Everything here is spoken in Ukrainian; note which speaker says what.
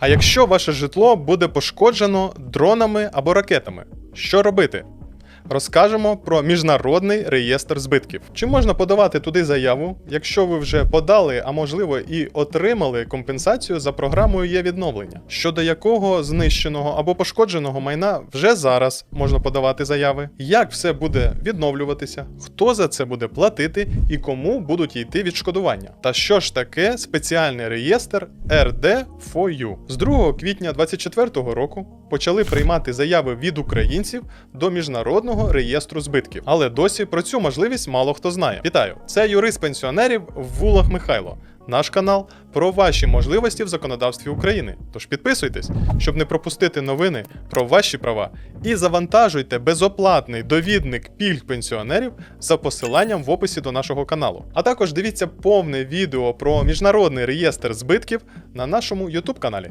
Speaker 1: А якщо ваше житло буде пошкоджено дронами або ракетами, що робити? Розкажемо про міжнародний реєстр збитків. Чи можна подавати туди заяву, якщо ви вже подали, а можливо і отримали компенсацію за програмою є відновлення, щодо якого знищеного або пошкодженого майна вже зараз можна подавати заяви, як все буде відновлюватися, хто за це буде платити і кому будуть йти відшкодування. Та що ж таке спеціальний реєстр RD4U? З 2 квітня 2024 року почали приймати заяви від українців до міжнародного реєстру збитків. Але досі про цю можливість мало хто знає. Вітаю! Це юрист пенсіонерів Вулах Михайло. Наш канал про ваші можливості в законодавстві України. Тож підписуйтесь, щоб не пропустити новини про ваші права, і завантажуйте безоплатний довідник пільг пенсіонерів за посиланням в описі до нашого каналу. А також дивіться повне відео про міжнародний реєстр збитків на нашому YouTube каналі.